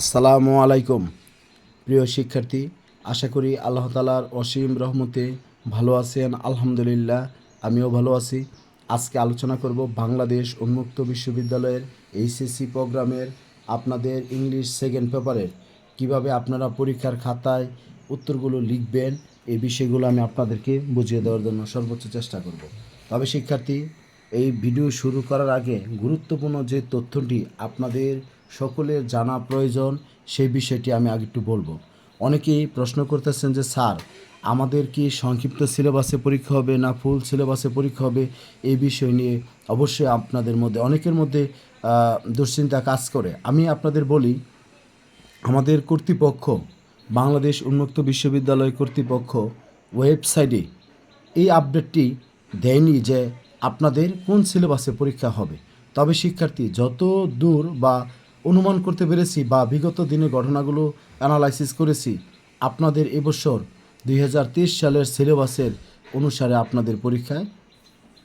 আসসালামু আলাইকুম। প্রিয় শিক্ষার্থী, আশা করি আল্লাহ তালার অসীম রহমতে ভালো আছেন, আলহামদুলিল্লাহ, আমিও ভালো আছি। আজকে আলোচনা করব বাংলাদেশ উন্মুক্ত বিশ্ববিদ্যালয়ের এইচএসসি প্রোগ্রামের আপনাদের ইংলিশ সেকেন্ড পেপারের। কীভাবে আপনারা পরীক্ষার খাতায় উত্তরগুলো লিখবেন, এই বিষয়গুলো আমি আপনাদেরকে বুঝিয়ে দেওয়ার জন্য সর্বোচ্চ চেষ্টা করব। তবে শিক্ষার্থী এই ভিডিও শুরু করার আগে গুরুত্বপূর্ণ যে তথ্যটি আপনাদের সকলের জানা প্রয়োজন, সেই বিষয়টি আমি আগে একটু বলব। অনেকেই প্রশ্ন করতেছেন যে, স্যার, আমাদের কি সংক্ষিপ্ত সিলেবাসে পরীক্ষা হবে না ফুল সিলেবাসে পরীক্ষা হবে? এই বিষয় নিয়ে অবশ্যই আপনাদের মধ্যে, অনেকের মধ্যে দুশ্চিন্তা কাজ করে। আমি আপনাদের বলি, আমাদের কর্তৃপক্ষ, বাংলাদেশ উন্মুক্ত বিশ্ববিদ্যালয় কর্তৃপক্ষ ওয়েবসাইটে এই আপডেটটি দেয়নি যে আপনাদের কোন সিলেবাসে পরীক্ষা হবে? তবে শিক্ষার্থী, যত দূর বা অনুমান করতে পেরেছি বা বিগত দিনে ঘটনাগুলো অ্যানালাইসিস করেছি, আপনাদের এবছর দুই হাজার তেইশ সালের সিলেবাসের অনুসারে আপনাদের পরীক্ষায়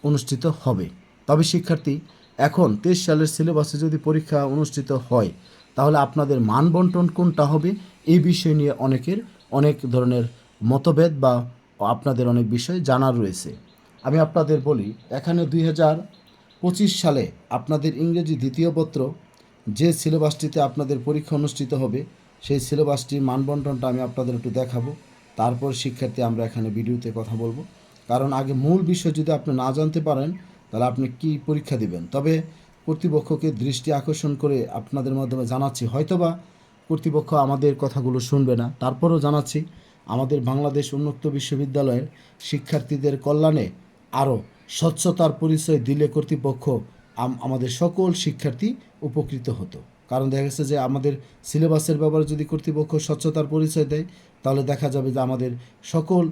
অনুষ্ঠিত হবে। তবে শিক্ষার্থী, এখন তেইশ সালের সিলেবাসে যদি পরীক্ষা অনুষ্ঠিত হয়, তাহলে আপনাদের মান বন্টন কোনটা হবে? এই বিষয় নিয়ে অনেকের অনেক ধরনের মতভেদ বা আপনাদের অনেক বিষয় জানার রয়েছে। আমি আপনাদের বলি, এখানে দুই হাজার পঁচিশ সালে আপনাদের ইংরেজি দ্বিতীয় পত্র যে সিলেবাসটিতে আপনাদের পরীক্ষা অনুষ্ঠিত হবে, সেই সিলেবাসটির মানবন্টনটা আমি আপনাদের একটু দেখাবো। তারপর শিক্ষার্থী আমরা এখানে ভিডিওতে কথা বলব। কারণ আগে মূল বিষয় যদি আপনি না জানতে পারেন, তাহলে আপনি কি পরীক্ষা দিবেন? তবে কর্তৃপক্ষকে দৃষ্টি আকর্ষণ করে আপনাদের মাধ্যমে জানাচ্ছি। হয়তোবা কর্তৃপক্ষ আমাদের কথাগুলো শুনবে না। তারপরও জানাচ্ছি, আমাদের বাংলাদেশ উন্মুক্ত বিশ্ববিদ্যালয়ের শিক্ষার্থীদের কল্যাণে আরও স্বচ্ছতার পরিচয় দিলে কর্তৃপক্ষ আমাদের সকল শিক্ষার্থী উপকৃত হতো। কারণ দেখা গেছে যে আমাদের সিলেবাসের ব্যাপারে যদি কর্তৃপক্ষ স্বচ্ছতার পরিচয় দেয়, তাহলে দেখা যাবে যে আমাদের সকল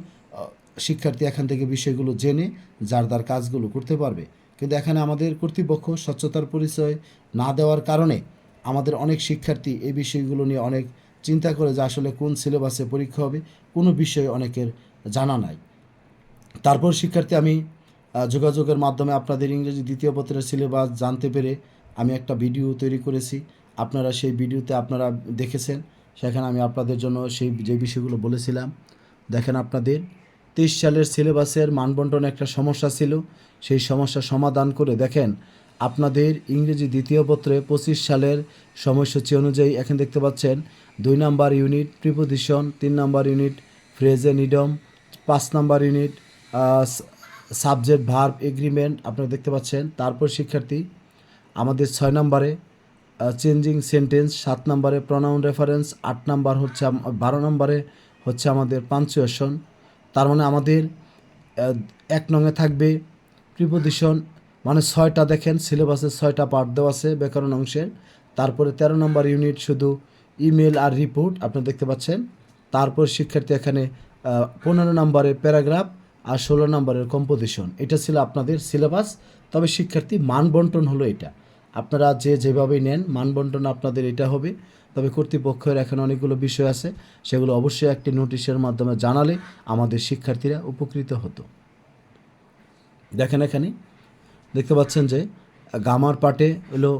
শিক্ষার্থী এখান থেকে বিষয়গুলো জেনে, যার যার কাজগুলো করতে পারবে। কিন্তু এখানে আমাদের কর্তৃপক্ষ স্বচ্ছতার পরিচয় না দেওয়ার কারণে আমাদের অনেক শিক্ষার্থী এই বিষয়গুলো নিয়ে অনেক চিন্তা করে যে আসলে কোন সিলেবাসে পরীক্ষা হবে, কোনো বিষয় অনেকের জানা নাই। তারপর শিক্ষার্থী, আমি যোগাযোগের মাধ্যমে আপনাদের ইংরেজি দ্বিতীয় পত্রের সিলেবাস জানতে পেরে আমি একটা ভিডিও তৈরি করেছি। আপনারা সেই ভিডিওতে আপনারা দেখেছেন। সেখানে আমি আপনাদের জন্য সেই, যে বিষয়গুলো বলেছিলাম। দেখেন আপনাদের, তেইশ সালের সিলেবাসের মানবন্টন একটা সমস্যা ছিল। সেই সমস্যা সমাধান করে দেখেন, আপনাদের ইংরেজি দ্বিতীয় পত্রে পঁচিশ সালের সময়সূচি অনুযায়ী এখন দেখতে পাচ্ছেন, দুই নাম্বার ইউনিট প্রিপোজিশন তিন নাম্বার ইউনিট ফ্রেজে নিডম পাঁচ number unit subject verb agreement আপনারা দেখতে পাচ্ছেন। তারপর শিক্ষার্থী, আমাদের ছয় নম্বরে চেঞ্জিং সেন্টেন্স সাত নম্বরে প্রনাউন রেফারেন্স আট নাম্বার হচ্ছে বারো নম্বরে হচ্ছে আমাদের পাঞ্চুয়েশন তার মানে আমাদের এক নঙে থাকবে প্রিপোজিশন মানে ছয়টা দেখেন সিলেবাসে ছয়টা পার্ট দেওয়া আছে ব্যাকরণ অংশের তারপরে তেরো নম্বর ইউনিট শুধু ইমেল আর রিপোর্ট আপনি দেখতে পাচ্ছেন। তারপর শিক্ষার্থী এখানে পনেরো নম্বরে প্যারাগ্রাফ আর ষোলো নম্বরের কম্পোজিশন এটা ছিল আপনাদের সিলেবাস তবে শিক্ষার্থী মান বন্টন হলো এটা। আপনারা যে যেভাবেই নেন মান বন্টন আপনাদের এটা হবে। তবে কর্তৃপক্ষের এখানে অনেকগুলো বিষয় আছে, সেগুলো অবশ্যই একটি নোটিশের মাধ্যমে জানালে আমাদের শিক্ষার্থীরা উপকৃত হতো। দেখেন এখানে, দেখতে পাচ্ছেন যে, গামার পার্টে হলো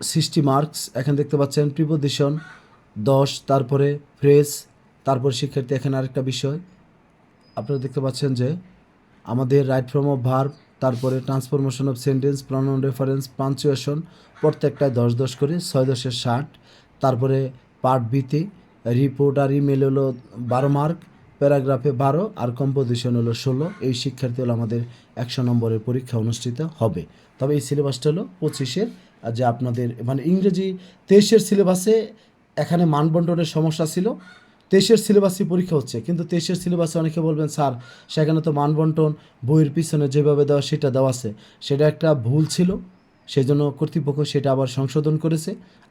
সিক্সটি মার্কস এখানে দেখতে পাচ্ছেন প্রিপোজিশন দশ, তারপরে ফ্রেজ তারপর শিক্ষার্থী এখানে আরেকটা বিষয় আপনারা দেখতে পাচ্ছেন যে আমাদের রাইট ফ্রম অফ ভার্ব তারপরে transformation of sentence pronoun reference punctuation প্রত্যেকটায় দশ দশ করে, ছয় দশের ষাট, তারপরে পার্ট বিতে রিপোর্ট আর ইমেল হলো বারো মার্ক প্যারাগ্রাফে বারো, আর কম্পোজিশন হলো ষোলো। এই শিক্ষার্থী হলো আমাদের একশো নম্বরের পরীক্ষা অনুষ্ঠিত হবে। তবে এই সিলেবাসটা হলো পঁচিশের যে আপনাদের মানে ইংরেজি তেইশের সিলেবাসে এখানে মানবন্টনের সমস্যা ছিল। তেইশের সিলেবাসই পরীক্ষা হচ্ছে, কিন্তু তেইশের সিলেবাসে অনেকে বলবেন, স্যার, সেখানে তো মানবন্টন, বইয়ের পিছনে যেভাবে দেওয়া সেটা দেওয়া আছে। সেটা একটা ভুল ছিল সেই জন্য কর্তৃপক্ষ সেটা আবার সংশোধন করেছে।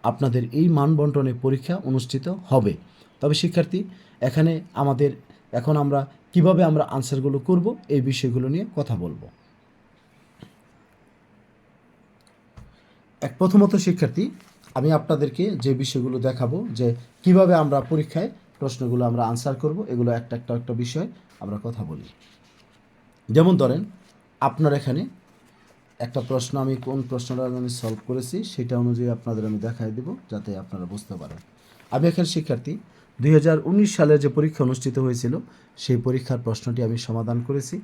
আপনাদের এই মানবন্টনে পরীক্ষা অনুষ্ঠিত হবে। তবে শিক্ষার্থী, এখানে আমাদের, এখন আমরা কীভাবে আমরা আনসারগুলো করব, এই বিষয়গুলো নিয়ে কথা বলব। এক প্রথমত শিক্ষার্থী, আমি আপনাদেরকে যে বিষয়গুলো দেখাবো, যে কীভাবে আমরা পরীক্ষায় প্রশ্নগুলো আমরা আনসার করব, এগুলো একটা একটা একটা বিষয় আমরা কথা বলি। যেমন ধরেন, আপনার এখানে একটা প্রশ্ন, আমি কোন প্রশ্নটা আমি সলভ করেছি সেটা অনুযায়ী আপনাদের আমি দেখাই দেব, যাতে আপনারা বুঝতে পারেন। আমি এখানে শিক্ষার্থী, দুই হাজার উনিশ সালে যে পরীক্ষা অনুষ্ঠিত হয়েছিল, সেই পরীক্ষার প্রশ্নটি আমি সমাধান করেছি,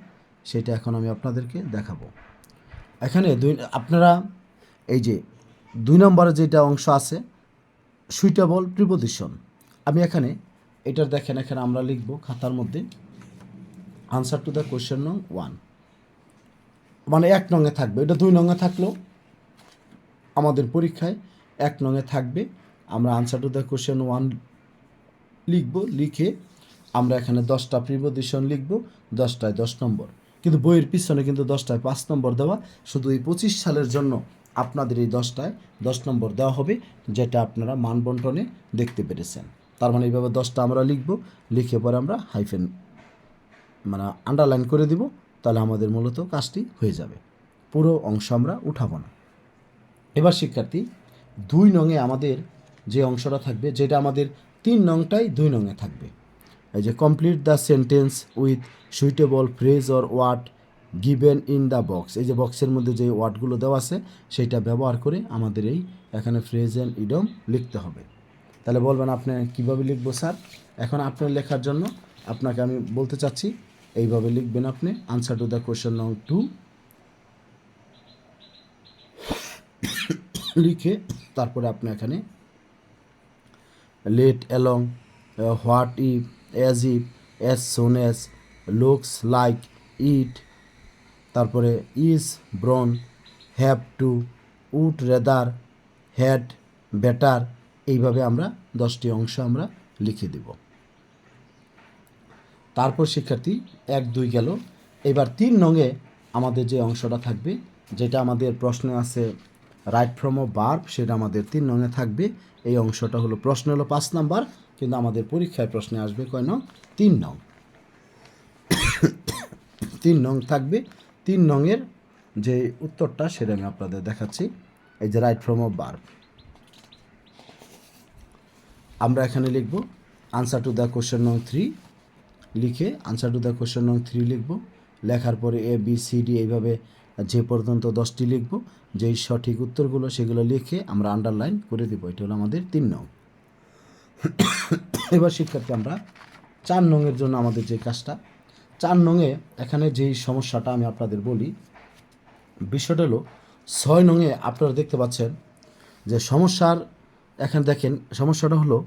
সেটা এখন আমি আপনাদেরকে দেখাবো। এখানে দুই, আপনারা এই যে দুই নম্বরে যেটা অংশ আছে সুইটেবল প্রিপোজিশন আমি এখানে এটার দেখেন, এখানে আমরা লিখব খাতার মধ্যে আনসার টু দ্য কোয়েশ্চেন নং ওয়ান মানে এক নঙে থাকবে। এটা দুই নঙে থাকলেও আমাদের পরীক্ষায় এক নঙে থাকবে। আমরা answer to the question one লিখব, লিখে আমরা এখানে দশটা প্রিপোজিশন লিখব, দশটায় দশ নম্বর। কিন্তু বইয়ের পিছনে কিন্তু দশটায় পাঁচ নম্বর দেওয়া, শুধু এই পঁচিশ সালের জন্য আপনাদের এই দশটায় দশ নম্বর দেওয়া হবে, যেটা আপনারা মানবন্টনে দেখতে পেরেছেন। তার মানে এইভাবে দশটা আমরা লিখব, লিখে পরে আমরা হাইফেন মানে আন্ডারলাইন করে দিব, তাহলে আমাদের মূলত কাজটি হয়ে যাবে। পুরো অংশ আমরা উঠাবো না। এবার শিক্ষার্থী, দুই নঙে আমাদের যে অংশটা থাকবে, যেটা আমাদের তিন নংটাই দুই নঙে থাকবে। এই যে complete the sentence with suitable phrase or word given in the box এই যে বক্সের মধ্যে যে ওয়ার্ডগুলো দেওয়া আছে, সেইটা ব্যবহার করে আমাদের এই এখানে ফ্রেজ অ্যান্ড ইডম লিখতে হবে। তাহলে বলবেন আপনি কীভাবে লিখব, স্যার? এখন আপনার লেখার জন্য আপনাকে আমি বলতে চাচ্ছি, এইভাবে লিখবেন আপনি। আনসার টু দ্য কোয়েশ্চেন নং টু লিখে তারপরে আপনি এখানে let alone what if as if as soon as looks like it তারপরে is ব্রন have to would rather had better এইভাবে আমরা দশটি অংশ আমরা লিখে দেব। তারপর শিক্ষার্থী, এক, দুই গেল। এবার তিন নঙে আমাদের যে অংশটা থাকবে, যেটা আমাদের প্রশ্নে আছে রাইট ফ্রম ও বার্ব সেটা আমাদের তিন নঙে থাকবে। এই অংশটা হলো প্রশ্ন হলো পাঁচ নাম্বার, কিন্তু আমাদের পরীক্ষায় প্রশ্নে আসবে কয় নং? তিন নং। তিন নং থাকবে। তিন নংয়ের যে উত্তরটা সেটা আমি আপনাদের দেখাচ্ছি। এই যে রাইট ফ্রম ও বার্ব আমরা এখানে লিখব আনসার টু দ্য কোশ্চেন নং থ্রি লিখে আনসার টু দ্য কোশ্চেন নং থ্রি লিখব। লেখার পরে এ বি সি ডি এইভাবে যে পর্যন্ত দশটি লিখব, যেই সঠিক উত্তরগুলো সেগুলো লিখে আমরা আন্ডারলাইন করে দেবো। এটা হলো আমাদের তিন নং। এবার শিক্ষার্থী, আমরা চার নংয়ের জন্য আমাদের যে কাজটা, চার নংয়ে এখানে যেই সমস্যাটা আমি আপনাদের বলি, বিষয়টা হলো ছয় নংয়ে আপনারা দেখতে পাচ্ছেন যে সমস্যার এখানে দেখেন, সমস্যাটা হলো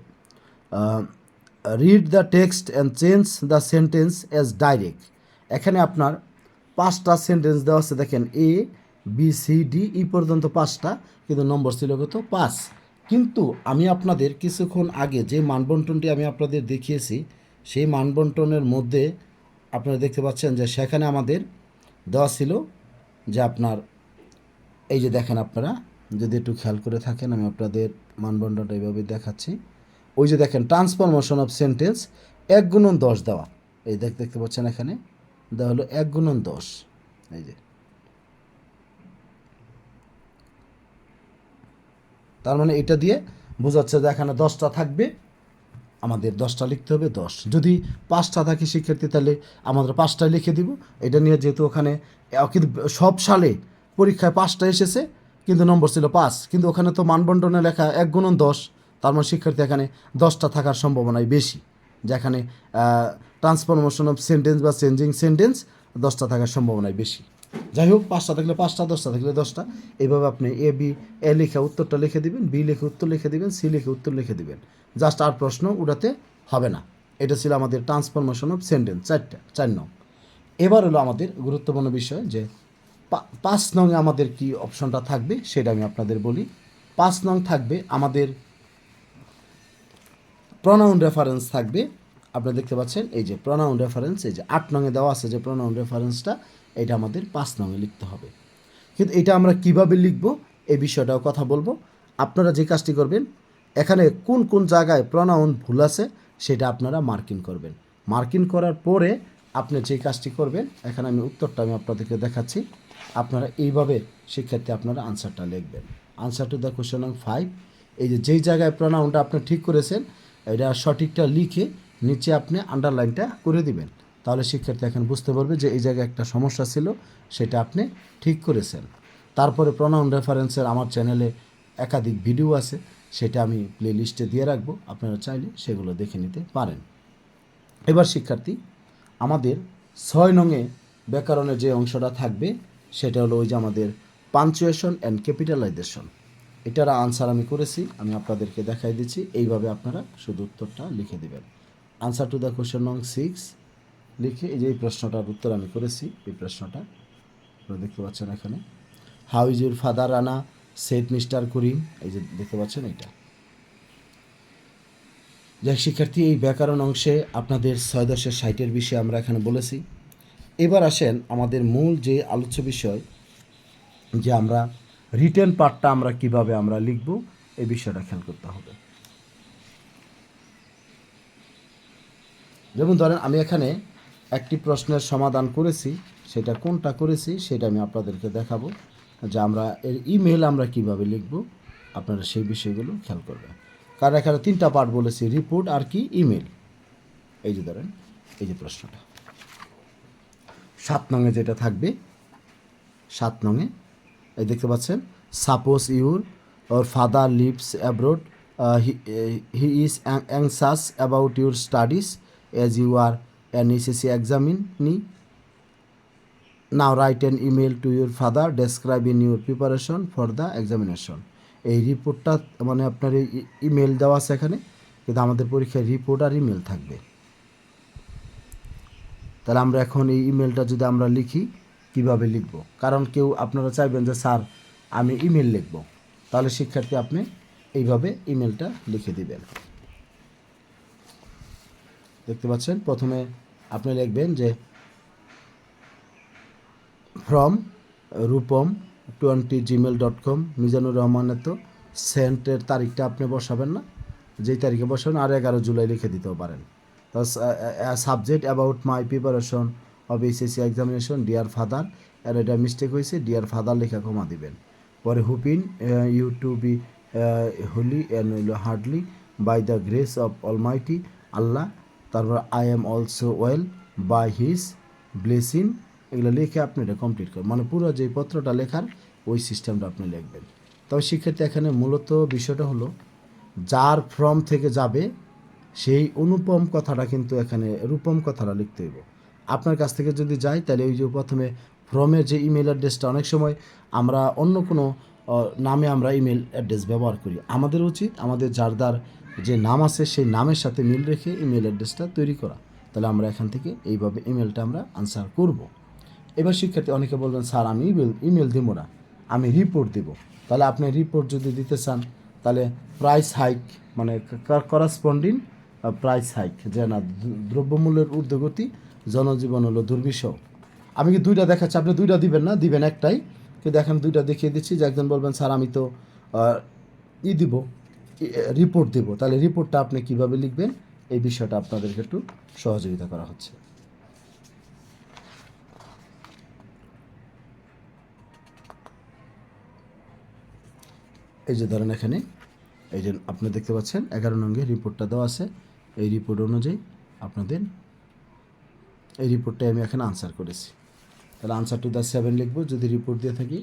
read the text and change the sentence as direct এখানে আপনার পাঁচটা সেন্টেন্স দেওয়া আছে, দেখেন A B C D E পর্যন্ত পাঁচটা, কিন্তু নম্বর ছিল কত? পাঁচ। কিন্তু আমি আপনাদের কিছুক্ষণ আগে যে মানবন্টনটি আমি আপনাদের দেখিয়েছি, সেই মানবন্টনের মধ্যে আপনারা দেখতে পাচ্ছেন যে সেখানে আমাদের দেওয়া ছিল যে আপনার, এই যে দেখেন আপনারা যদি একটু খেয়াল করে থাকেন, আমি আপনাদের মানবন্ডনটা এইভাবে দেখাচ্ছি। ওই যে দেখেন ট্রান্সফরমেশন অফ সেন্টেন্স এক গুণন দশ দেওয়া। এই দেখ, দেখতে পাচ্ছেন এখানে? দেওয়া হলো এক গুণন দশ। এই যে। তার মানে এটা দিয়ে বোঝাচ্ছে যে এখানে দশটা থাকবে, আমাদের দশটা লিখতে হবে দশ। যদি পাঁচটা থাকে শিক্ষার্থী, তাহলে আমাদের পাঁচটা লিখে দিব। এটা নিয়ে যেহেতু ওখানে সব সালে পরীক্ষায় পাঁচটা এসেছে কিন্তু নম্বর ছিল পাঁচ। কিন্তু ওখানে তো মানবন্টনে লেখা এক গুণন দশ, তার মানে শিক্ষার্থী এখানে দশটা থাকার সম্ভাবনাই বেশি। যেখানে ট্রান্সফরমেশন অফ সেন্টেন্স বা চেঞ্জিং সেন্টেন্স দশটা থাকার সম্ভাবনাই বেশি। যাই হোক, পাঁচটা থাকলে পাঁচটা, দশটা থাকলে দশটা। এইভাবে আপনি এ বি এ লিখে উত্তরটা লিখে দিবেন বি লিখে উত্তর লিখে দিবেন সি লিখে উত্তর লিখে দিবেন। জাস্ট আর প্রশ্ন উঠাতে হবে না। এটা ছিল আমাদের ট্রান্সফরমেশন অফ সেন্টেন্স চারটা, চার নং। এবার হলো আমাদের গুরুত্বপূর্ণ বিষয় যে পাঁচ নংয়ে আমাদের কি অপশনটা থাকবে? সেটা আমি আপনাদের বলি। পাঁচ নং থাকবে আমাদের প্রনাউন রেফারেন্স থাকবে। আপনারা দেখতে পাচ্ছেন, এই যে প্রনাউন রেফারেন্স এই যে আট নঙে দেওয়া আছে যে প্রনাউন রেফারেন্সটা এটা আমাদের পাঁচ নঙে লিখতে হবে। কিন্তু এটা আমরা কীভাবে লিখব? এই বিষয়টাও কথা বলব। আপনারা যে কাজটি করবেন, এখানে কোন কোন জায়গায় প্রনাউন ভুল আছে, সেটা আপনারা মার্কিং করবেন। মার্কিং করার পরে আপনি যে কাজটি করবেন, এখানে আমি উত্তরটা আমি আপনাদেরকে দেখাচ্ছি। আপনারা এইভাবে শিক্ষার্থী আপনারা আনসারটা লিখবেন। আনসার টু দ্য কোশ্চেন নং ফাইভ এই যে যেই জায়গায় প্রনাউনটা আপনি ঠিক করেছেন, এটা সঠিকটা লিখে নিচে আপনি আন্ডারলাইনটা করে দিবেন। তাহলে শিক্ষার্থী এখন বুঝতে পারবে যে এই জায়গায় একটা সমস্যা ছিল, সেটা আপনি ঠিক করেছেন। তারপরে প্রনাউন রেফারেন্সের আমার চ্যানেলে একাধিক ভিডিও আছে, সেটা আমি প্লে লিস্টে দিয়ে রাখব। আপনারা চাইলে সেগুলো দেখে নিতে পারেন। এবার শিক্ষার্থী আমাদের ছয় নঙে ব্যাকরণের যে অংশটা থাকবে, সেটা হলো ওই যে আমাদের পাঞ্চুয়েশন অ্যান্ড ক্যাপিটালাইজেশন এটার আনসার আমি করেছি, আমি আপনাদেরকে দেখাই দিচ্ছি, এইভাবে আপনারা শুধু উত্তরটা লিখে দেবেন। আনসার টু দ্য কোশ্চেন নং সিক্স লিখে এই যে এই প্রশ্নটার উত্তর আমি করেছি, এই প্রশ্নটা দেখতে পাচ্ছেন এখানে। How is your father Rana said mister Karim এই যে দেখতে পাচ্ছেন এটা যাই শিক্ষার্থী, এই ব্যাকরণ অংশে আপনাদের ছয় দশের সাইটের বিষয়ে আমরা এখানে বলেছি। এবার আসেন আমাদের মূল যে আলোচ্য বিষয়, যে আমরা রিটেন পার্টটা আমরা কীভাবে আমরা লিখব, এই বিষয়টা খেয়াল করতে হবে। যেমন ধরেন, আমি এখানে একটি প্রশ্নের সমাধান করেছি, সেটা কোনটা করেছি সেটা আমি আপনাদেরকে দেখাবো, যে আমরা এর ইমেল আমরা কীভাবে লিখব, আপনারা সেই বিষয়গুলো খেয়াল করবেন। কারণ এখানে তিনটা পার্ট বলেছি রিপোর্ট আর কি ইমেল এই যে ধরেন, এই যে প্রশ্নটা। সাত নঙে যেটা থাকবে, সাত নঙে এই দেখতে পাচ্ছেন suppose your or father lives abroad he is anxious about your studies as you are an SSC examinee now write an email to your father describe in your preparation for the examination এই রিপোর্টটা মানে আপনার এই email দেওয়া আছে এখানে, কিন্তু আমাদের পরীক্ষায় রিপোর্ট আর ইমেল থাকবে। তাহলে আমরা এখন এই ইমেলটা যদি আমরা লিখি, কীভাবে লিখব? কারণ কেউ আপনারা চাইবেন যে, স্যার, আমি ইমেল লিখব। তাহলে শিক্ষার্থী আপনি এইভাবে ইমেলটা লিখে দিবেন। দেখতে পাচ্ছেন, প্রথমে আপনি লিখবেন যে, from Rupam twenty Gmail dot com, Mizanur রহমানের তো সেন্টের তারিখটা আপনি বসাবেন না? যেই তারিখে বসাবেন, আর এগারো জুলাই লিখে দিতেও পারেন। তো subject about my preparation of HSC examination dear father আর এটা মিস্টেক হয়েছে ডিয়ার ফাদার লেখা কমা দিবেন। পরে hoping you to be holy and hardly by the grace of almighty Allah তারপর I am also well by his blessing এগুলো লিখে আপনি এটা কমপ্লিট করবেন মানে পুরো যে পত্রটা লেখার, ওই সিস্টেমটা আপনি লিখবেন। তবে শিক্ষার্থী এখানে মূলত বিষয়টা হলো, যার ফর্ম থেকে যাবে, সেই অনুপম কথাটা কিন্তু এখানে রূপম কথাটা লিখতে হইব। আপনার কাছ থেকে যদি যাই তাহলে ওই যে প্রথমে ফর্মের যে ইমেল অ্যাড্রেসটা অনেক সময় আমরা অন্য কোনো নামে আমরা ইমেল অ্যাড্রেস ব্যবহার করি। আমাদের উচিত আমাদের যার যে নাম আছে, সেই নামের সাথে মিল রেখে ইমেল অ্যাড্রেসটা তৈরি করা। তাহলে আমরা এখান থেকে এইভাবে ইমেলটা আমরা আনসার করব। এবার শিক্ষার্থী অনেকে বলবেন, স্যার, আমি ইমেল ইমেল দিব না। আমি রিপোর্ট দিব। তাহলে আপনি রিপোর্ট যদি দিতে চান, তাহলে প্রাইস হাইক মানে করাসপন্ডিং প্রাইস হাইক যে না দ্রব্যমূল্যের ঊর্ধ্বগতি, জনজীবন হলো দুর্বিষহ। আমি কি দুইটা দেখাচ্ছি? আপনি দুইটা দিবেন না? দিবেন একটাই। কিন্তু এখন দুইটা দেখিয়ে দিচ্ছি, যে একজন বলবেন, স্যার, আমি তো ই দিব রিপোর্ট দিব। তাহলে রিপোর্টটা আপনি কীভাবে লিখবেন? এই বিষয়টা আপনাদেরকে একটু সহযোগিতা করা হচ্ছে। এই যে ধরেন এখানে, এই যে আপনি দেখতে পাচ্ছেন, এগারো নঙ্গে রিপোর্টটা দেওয়া আছে। এই রিপোর্ট অনুযায়ী আপনাদের এই রিপোর্টটাই আমি এখানে আনসার করেছি। তাহলে আনসার টু দ্য সেভেন লিখব, যদি রিপোর্ট দিয়ে থাকি,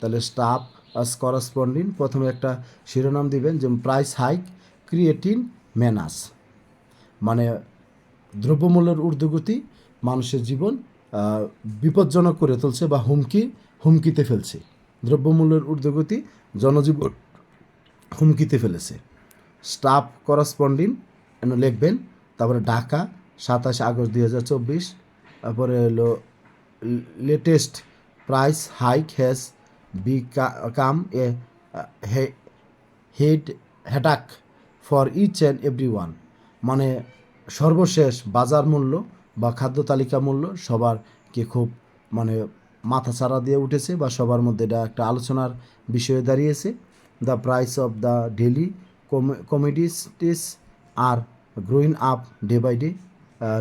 তাহলে স্টাফ আস করসপন্ডিং প্রথমে একটা শিরোনাম দিবেন যে প্রাইস হাইক ক্রিয়েটিন ম্যানাস মানে দ্রব্যমূল্যের ঊর্ধ্বগতি মানুষের জীবন বিপজ্জনক করে তুলছে বা হুমকি, হুমকিতে ফেলছে। দ্রব্যমূল্যের ঊর্ধ্বগতি জনজীবন হুমকিতে ফেলেছে। স্টাফ করসপন্ডিং এনে লিখবেন, তারপরে ঢাকা, সাতাশ আগস্ট দুই হাজার চব্বিশ, তারপরে হলো latest price, hike has become a headache for each and every one. মানে সর্বশেষ বাজার মূল্য বা খাদ্য তালিকা মূল্য সবারকে খুব মানে মাথা ছাড়া দিয়ে উঠেছে বা সবার মধ্যে এটা একটা আলোচনার বিষয়ে দাঁড়িয়েছে। The price of the daily commodities are growing up day by day.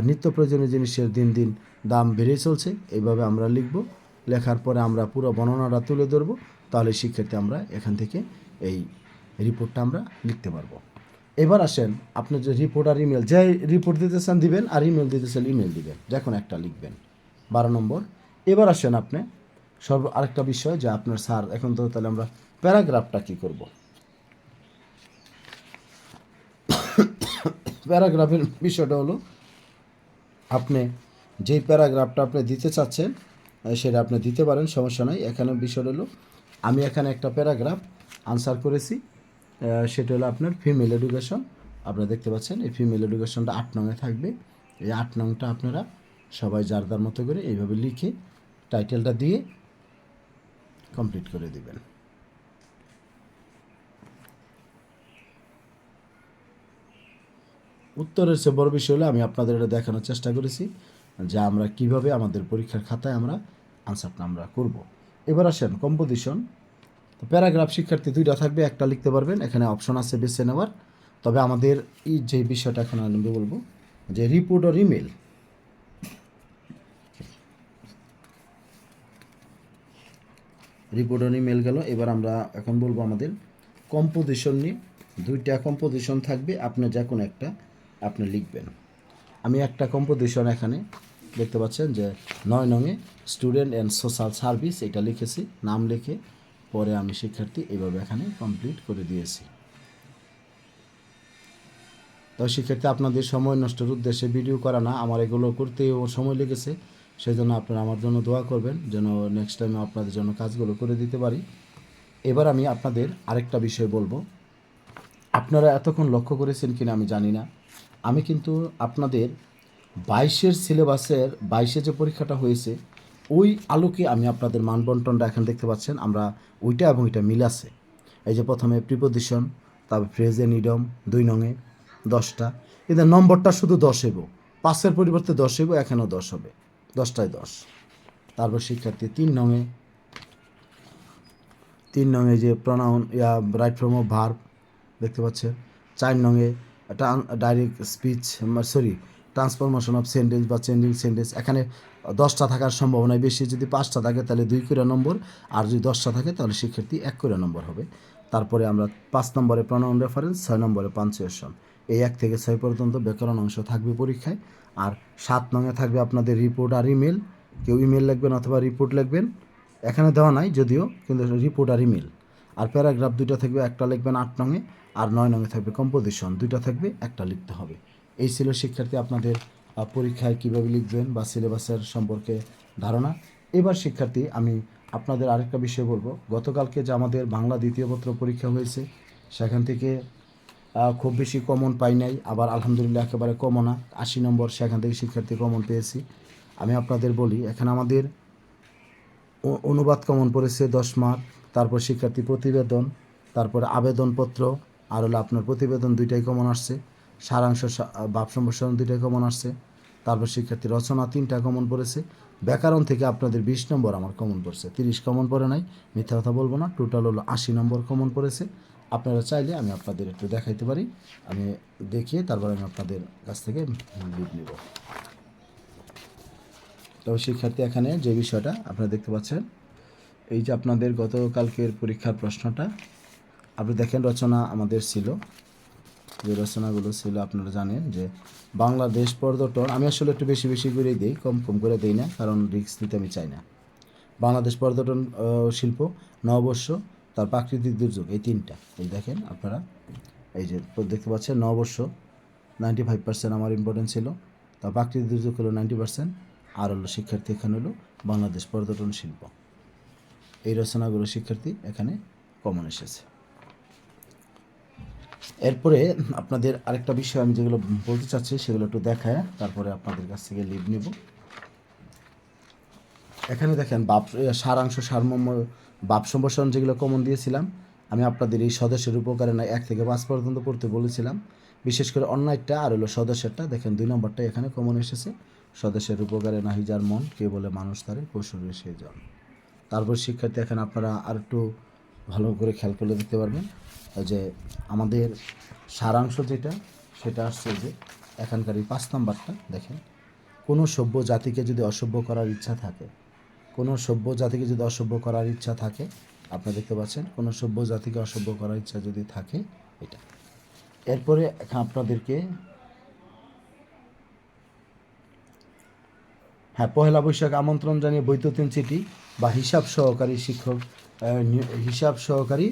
নিত্য প্রয়োজনীয় জিনিসের দিন দিন দাম বেড়ে চলছে। এইভাবে আমরা লিখব। লেখার পরে আমরা পুরো বর্ণনাটা তুলে ধরবো। তাহলে শিক্ষার্থী আমরা এখান থেকে এই রিপোর্টটা আমরা লিখতে পারব। এবার আসেন, আপনি যে রিপোর্ট আর ইমেল, যে রিপোর্ট দিতে দিবেন আর ইমেল দিতে চান ইমেল দিবেন। যখন একটা লিখবেন। বারো নম্বর। এবার আসেন আপনি সর্ব, আরেকটা বিষয় যে আপনার স্যার এখন তো তাহলে আমরা প্যারাগ্রাফটা কি করব? প্যারাগ্রাফের বিষয়টা হলো, আপনি যেই প্যারাগ্রাফটা আপনি দিতে চাচ্ছেন সেটা আপনি দিতে পারেন, সমস্যা নাই। এখানে বিষয়টা হলো, আমি এখানে একটা প্যারাগ্রাফ আনসার করেছি সেটা হলো আপনার ফিমেল এডুকেশন। আপনারা দেখতে পাচ্ছেন, এই ফিমেল এডুকেশনটা আট নংয়ে থাকবে। এই আট নংটা আপনারা সবাই যার যার মতো করে এইভাবে লিখে টাইটেলটা দিয়ে কমপ্লিট করে দিবেন। উত্তরের চেয়ে বড় বিষয় হলে আমি আপনাদের এটা দেখানোর চেষ্টা করেছি, যে আমরা কীভাবে আমাদের পরীক্ষার খাতায় আমরা আনসারটা আমরা করব। এবার আসেন কম্পোজিশন তো প্যারাগ্রাফ শিক্ষার্থী দুইটা থাকবে, একটা লিখতে পারবেন, এখানে অপশন আছে বেছে নেওয়ার। তবে আমাদের এই যে বিষয়টা এখন আমি বলব, যে report or email report on email গেল, এবার আমরা এখন বলব আমাদের কম্পোজিশন নিয়ে। দুইটা কম্পোজিশন থাকবে, আপনি যে কোনো একটা আপনি লিখবেন। আমি একটা কম্পোজিশন এখানে দেখতে পাচ্ছেন যে নয় নঙে স্টুডেন্ট অ্যান্ড সোশ্যাল সার্ভিস এটা লিখেছি, নাম লিখে পরে আমি শিক্ষার্থী এইভাবে এখানে কমপ্লিট করে দিয়েছি। তো শিক্ষার্থী, আপনাদের সময় নষ্টের উদ্দেশ্যে ভিডিও করা না, আমার এগুলো করতেও সময় লেগেছে সেই জন্য আপনারা আমার জন্য দোয়া করবেন, যেন নেক্সট টাইমে আপনাদের জন্য কাজগুলো করে দিতে পারি। এবার আমি আপনাদের আরেকটা বিষয় বলব। আপনারা এতক্ষণ লক্ষ্য করেছেন কিনা আমি জানি না আমি কিন্তু আপনাদের বাইশের সিলেবাসের বাইশে যে পরীক্ষাটা হয়েছে, ওই আলোকে আমি আপনাদের মানবন্টনটা এখন দেখতে পাচ্ছেন। আমরা ওইটা এবং এটা মিল আছে। এই যে প্রথমে প্রিপোজিশন তারপর ফ্রেজে নিডম দুই নঙে, দশটা। এদের নম্বরটা শুধু দশ হইব পাঁচের পরিবর্তে দশ হইব এখানেও দশ হবে। দশটায় দশ। তারপর শিক্ষার্থী, তিন নঙে তিন নঙে যে প্রনাউন ইয়া রাইট ফ্রম অফ ভার্ব দেখতে পাচ্ছেন। চার নঙে direct speech sorry transformation of sentence বা চেঞ্জিং সেন্টেন্স এখানে দশটা থাকার সম্ভাবনা বেশি, যদি পাঁচটা থাকে তাহলে দুই করে নম্বর, আর যদি দশটা থাকে তাহলে শিক্ষার্থী এক করে নম্বর হবে। তারপরে আমরা পাঁচ নম্বরে প্রনাউন রেফারেন্স ছয় নম্বরে পাঞ্চুয়েশন এই এক থেকে ছয় পর্যন্ত ব্যাকরণ অংশ থাকবে পরীক্ষায়। আর সাত নঙে থাকবে আপনাদের রিপোর্ট আর ইমেল কেউ ইমেল লিখবেন অথবা রিপোর্ট লিখবেন। এখানে দেওয়া নাই যদিও, কিন্তু রিপোর্ট আর ইমেল আর প্যারাগ্রাফ দুইটা থাকবে, একটা লিখবেন আট নঙে আর নয় নঙে থাকবে কম্পোজিশন দুইটা থাকবে, একটা লিখতে হবে। এই ছিল শিক্ষার্থী আপনাদের পরীক্ষায় কীভাবে লিখবেন বা সিলেবাসের সম্পর্কে ধারণা। এবার শিক্ষার্থী, আমি আপনাদের আরেকটা বিষয় বলব। গতকালকে যে আমাদের বাংলা দ্বিতীয় পত্র পরীক্ষা হয়েছে, সেখান থেকে খুব বেশি কমন পাই নাই, আবার আলহামদুলিল্লাহ একেবারে কমন আশি নম্বর সেখান থেকে শিক্ষার্থী কমন পেয়েছি। আমি আপনাদের বলি, এখানে আমাদের অনুবাদ কমন পড়েছে দশ মার্ক তারপর শিক্ষার্থী প্রতিবেদন, তারপরে আবেদনপত্র, আর হলো আপনার প্রতিবেদন দুইটাই কমন আসছে। সারাংশ ভাব সম্প্রসারণ দুইটাই কমন আসছে। তারপর শিক্ষার্থী রচনা তিনটা কমন পড়েছে। ব্যাকরণ থেকে আপনাদের বিশ নম্বর আমার কমন পড়ছে। তিরিশ কমন পড়ে নাই, মিথ্যা কথা বলব না। টোটাল হলো আশি নম্বর কমন পড়েছে। আপনারা চাইলে আমি আপনাদের একটু দেখাইতে পারি। আমি দেখিয়ে তারপর আমি আপনাদের কাছ থেকে লিভ নেব। তবে শিক্ষার্থী এখানে যে বিষয়টা আপনারা দেখতে পাচ্ছেন এই যে আপনাদের গতকালকের পরীক্ষার প্রশ্নটা, আপনি দেখেন রচনা আমাদের ছিল। যে রচনাগুলো ছিল, আপনারা জানেন যে বাংলাদেশ পর্যটন, আমি আসলে একটু বেশি বেশি করে দিই, কম কম করে দিই না, কারণ রিস্ক নিতে আমি চাই না। বাংলাদেশ পর্যটন শিল্প, নববর্ষ, তার প্রাকৃতিক দুর্যোগ, এই তিনটা। এই দেখেন আপনারা, এই যে দেখতে পাচ্ছেন, নববর্ষ নাইনটি ফাইভ পার্সেন্ট আমার ইম্পর্টেন্ট ছিল, তার প্রাকৃতিক দুর্যোগ হলো নাইনটি পার্সেন্ট আর হলো শিক্ষার্থী এখানে হলো বাংলাদেশ পর্যটন শিল্প। এই রচনাগুলো শিক্ষার্থী এখানে কমন এসেছে। এরপরে আপনাদের আরেকটা বিষয় আমি যেগুলো বলতে চাচ্ছি সেগুলো একটু দেখায়, তারপরে আপনাদের কাছ থেকে লিভ নেব। এখানে দেখেন বাপ, সারাংশ সারমর্ম, বাপ সম্প্রসারণ যেগুলো কমন দিয়েছিলাম, আমি আপনাদের এই সদস্যের উপকারে না এক থেকে পাঁচ পর্যন্ত পড়তে বলেছিলাম। বিশেষ করে অন্যায়টা আর হলো সদস্যেরটা, দেখেন দুই নম্বরটা এখানে কমন এসেছে। সদস্যের উপকারে নাহি যার মন, কে বলে মানুষ তারে পশুরে সে জন। তারপর শিক্ষার্থী এখানে আপনারা আর একটু ভালো করে খেয়াল করলে দেখতে পারবেন। যে আমাদের সারাংশ যেটা, সেটা আসছে যে এখানকার এই পাঁচ নাম্বারটা, দেখেন। কোনো সভ্য জাতিকে যদি অসভ্য করার ইচ্ছা থাকে, কোনো সভ্য জাতিকে যদি অসভ্য করার ইচ্ছা থাকে, আপনারা দেখতে পাচ্ছেন, কোনো সভ্য জাতিকে অসভ্য করার ইচ্ছা যদি থাকে, এটা। এরপরে এখন আপনাদেরকে হ্যাঁ পহেলা বৈশাখ আমন্ত্রণ জানিয়ে বৈদ্যুতিন চিঠি। বা হিসাব সহকারী শিক্ষক হিসাব সহকারী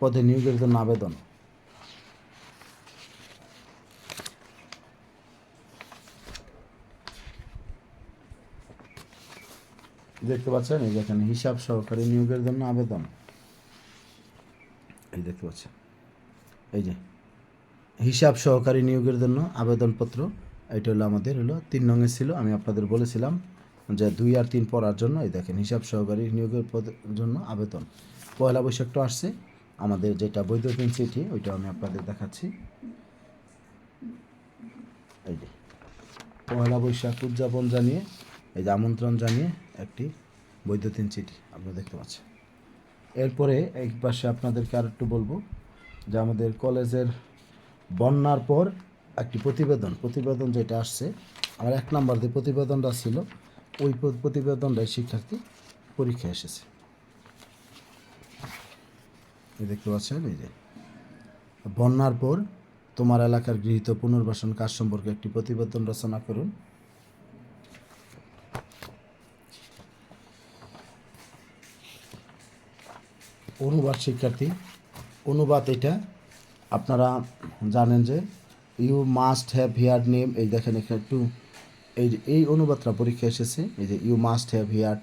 পদে নিয়োগের জন্য আবেদন। দেখতে পাচ্ছেন, এই যেখানে হিসাব সহকারী নিয়োগের জন্য আবেদন। এই দেখতে পাচ্ছেন, এই যে হিসাব সহকারী নিয়োগের জন্য আবেদনপত্র, এটা হলো আমাদের হলো তিন নঙে ছিল, আমি আপনাদের বলেছিলাম। যে দুই আর তিন পড়ার জন্য, এই দেখেন, হিসাব সহকারী নিয়োগের জন্য আবেদন। পয়লা বৈশাখটা আসছে। আমাদের যেটা বৈদ্যুতিন চিঠি, ওইটা আমি আপনাদের দেখাচ্ছি। এই যে, পয়লা বৈশাখ উদযাপন জানিয়ে, এই যে আমন্ত্রণ জানিয়ে একটি বৈদ্যুতিন চিঠি আপনারা দেখতে পাচ্ছেন। এরপরে এই পাশে আপনাদেরকে আর একটু বলব যে আমাদের কলেজের বন্যার পর একটি প্রতিবেদন প্রতিবেদন যেটা আসছে, আমার এক নাম্বার যে প্রতিবেদনটা ছিল ওই প্র- প্রতিবেদনটাই শিক্ষার্থী, পরীক্ষা এসেছে। দেখতে পাচ্ছেন, এই যে। বন্যার পর তোমার এলাকার গৃহীত পুনর্বাসন কাজ সম্পর্কে একটি প্রতিবেদন রচনা করুন। অনুবাদ শিক্ষার্থী, অনুবাদ এটা। আপনারা জানেন যে you must have hear name এই দেখেন এখানে একটু এই যে, এই অনুবাদটা পরীক্ষা এসেছে, এই যে you must have hear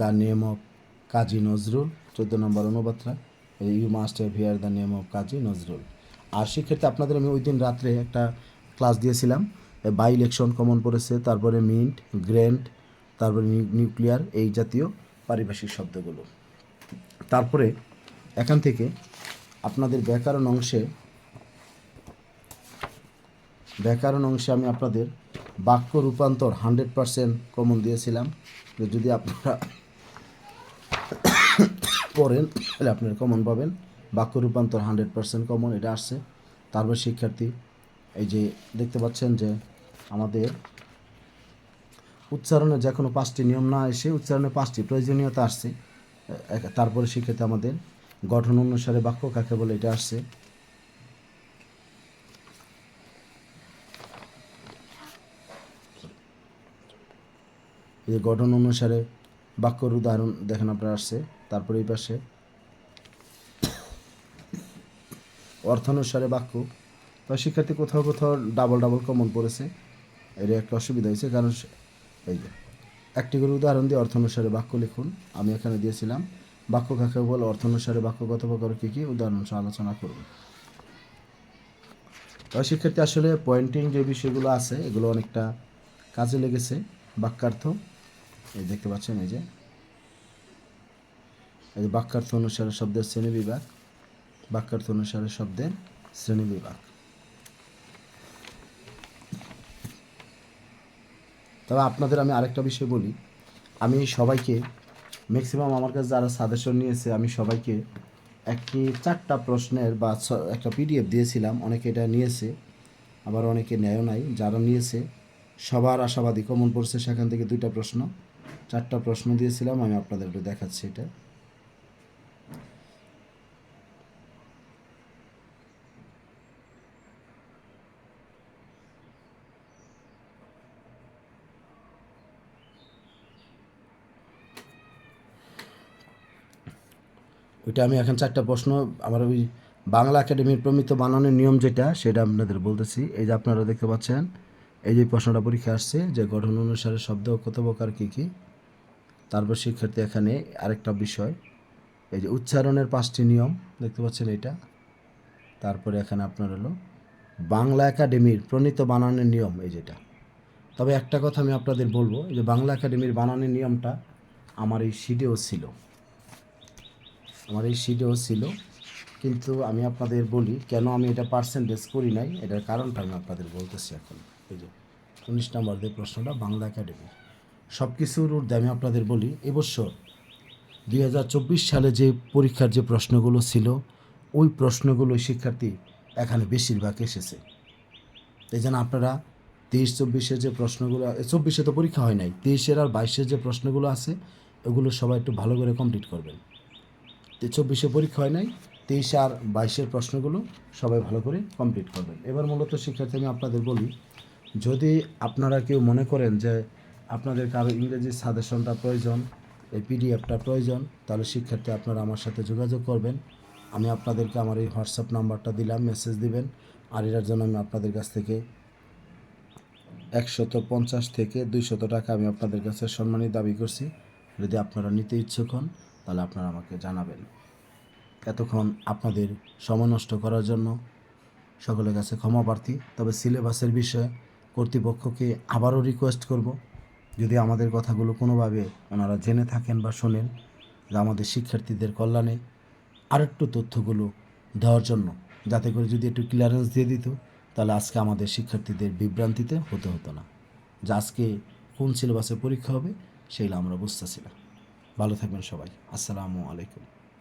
the name of Kazi Nazrul চোদ্দ নম্বর অনুবাদটা, এই you must have hear the name of Kazi Nazrul আর সেক্ষেত্রে আপনাদের আমি ওই দিন রাত্রে একটা ক্লাস দিয়েছিলাম বাই ইলেকশন কমন পড়েছে, তারপরে মিন্ট গ্র্যান্ড তারপরে নিউক্লিয়ার এই জাতীয় পারিভাষিক শব্দগুলো। তারপরে এখান থেকে আপনাদের ব্যাকরণ অংশে ব্যাকরণ অংশে আমি আপনাদের বাক্য রূপান্তর হান্ড্রেড পারসেন্ট কমন দিয়েছিলাম। যদি আপনারা পড়েন, তাহলে আপনারা কমন পাবেন। বাক্য রূপান্তর হান্ড্রেড পারসেন্ট কমন এটা আসছে। তারপর শিক্ষার্থী, এই যে দেখতে পাচ্ছেন যে আমাদের উচ্চারণে যে কোনো পাঁচটি নিয়ম না এসে উচ্চারণে পাঁচটি প্রয়োজনীয়তা আসছে। তারপরে শিক্ষার্থী আমাদের গঠন অনুসারে বাক্য কাকে বলে, এটা আসছে। এই যে গঠন অনুসারে বাক্যর উদাহরণ দেখেন আপনার আসছে। তারপরে এই পাশে অর্থানুসারে বাক্য। তো শিক্ষার্থী কোথাও কোথাও ডাবল ডাবল কমন পড়েছে। এর একটা অসুবিধা হয়েছে কারণ এই যে, একটি করে উদাহরণ দিয়ে অর্থানুসারে বাক্য লিখুন। আমি এখানে দিয়েছিলাম, বাক্য কাকে বল, অর্থানুসারে বাক্য কত প্রকার, কী কী উদাহরণ আলোচনা করব। তো শিক্ষার্থী, আসলে পয়েন্টিং যে বিষয়গুলো আছে, এগুলো অনেকটা কাজে লেগেছে বাক্যার্থ। দেখতে পাচ্ছেন, এই যে। এই যে বাক্যার্থ অনুসারে শব্দের শ্রেণি বিভাগ বাক্যার্থ অনুসারে শব্দের শ্রেণি বিভাগ তবে আপনাদের আমি আরেকটা বিষয় বলি। আমি সবাইকে ম্যাক্সিমাম আমার কাছে যারা সাজেশন নিয়েছে, আমি সবাইকে একটি চারটা প্রশ্নের বা একটা পিডিএফ দিয়েছিলাম। অনেকে এটা নিয়েছে, আবার অনেকে নেয় নাই। যারা নিয়েছে, সবার আশাবাদী কমন পড়ছে সেখান থেকে দুইটা প্রশ্ন। চারটা প্রশ্ন দিয়েছিলাম, আমি আপনাদের একটু দেখাচ্ছি এটা। ওইটা আমি এখন চারটা প্রশ্ন, আমার ওই বাংলা একাডেমির প্রমিত বানানোর নিয়ম যেটা, সেটা আপনাদের বলতেছি। এই যে আপনারা দেখতে পাচ্ছেন এই যে প্রশ্নটা পরীক্ষা আসছে যে গঠন অনুসারে শব্দ কত কী কী? তারপর শিক্ষার্থী এখানে আরেকটা বিষয়, এই যে উচ্চারণের পাঁচটি নিয়ম, দেখতে পাচ্ছেন এটা। তারপরে এখানে আপনার হলো বাংলা একাডেমির প্রণীত বানানের নিয়ম, এই যেটা। তবে একটা কথা আমি আপনাদের বলব যে বাংলা একাডেমির বানানের নিয়মটা আমার এই শিডেও ছিল। আমার এই শিটেও ছিল, কিন্তু আমি আপনাদের বলি কেন আমি এটা পার্সেন্টেজ করি নাই, এটার কারণটা আমি আপনাদের বলতেছি এখন। যে উনিশ নম্বর দিয়ে প্রশ্নটা, বাংলা একাডেমি। সব কিছুর ঊর্ধ্বে আমি আপনাদের বলি, এবছর দুই হাজার চব্বিশ সালে যে পরীক্ষার যে প্রশ্নগুলো ছিল, ওই প্রশ্নগুলো শিক্ষার্থী এখানে বেশিরভাগ এসেছে। এই জন্য আপনারা তেইশ চব্বিশে যে প্রশ্নগুলো চব্বিশে তো পরীক্ষা হয় নাই, তেইশের আর বাইশের যে প্রশ্নগুলো আছে ওগুলো সবাই একটু ভালো করে কমপ্লিট করবেন। চব্বিশে পরীক্ষা হয় নাই, তেইশে আর বাইশের প্রশ্নগুলো সবাই ভালো করে কমপ্লিট করবেন। এবার মূলত শিক্ষার্থী আমি আপনাদের বলি যদি আপনারা কেউ মনে করেন যে আপনাদের কারও ইংরেজি সাজেশনটা প্রয়োজন, এই পিডিএফটা প্রয়োজন, তাহলে শিক্ষার্থী আপনারা আমার সাথে যোগাযোগ করবেন। আমি আপনাদেরকে আমার এই হোয়াটসঅ্যাপ নাম্বারটা দিলাম, মেসেজ দিবেন। আর এটার জন্য আমি আপনাদের কাছ থেকে একশত পঞ্চাশ থেকে দুইশত টাকা আমি আপনাদের কাছে সম্মানী দাবি করছি। যদি আপনারা নিতে ইচ্ছুক হন, তাহলে আপনারা আমাকে জানাবেন। এতক্ষণ আপনাদের সময় নষ্ট করার জন্য সকলের কাছে ক্ষমা প্রার্থী। তবে সিলেবাসের বিষয়ে কর্তৃপক্ষকে আবারও রিকোয়েস্ট করব, যদি আমাদের কথাগুলো কোনোভাবে ওনারা জেনে থাকেন বা শোনেন, যে আমাদের শিক্ষার্থীদের কল্যাণে আরেকটু তথ্যগুলো দেওয়ার জন্য, যাতে করে যদি একটু ক্লিয়ারেন্স দিয়ে দিত, তাহলে আজকে আমাদের শিক্ষার্থীদের বিভ্রান্তিতে হতে হতো না। যে আজকে কোন সিলেবাসে পরীক্ষা হবে সেইটা আমরা বুঝতেছি না। ভালো থাকবেন সবাই। আসসালামু আলাইকুম।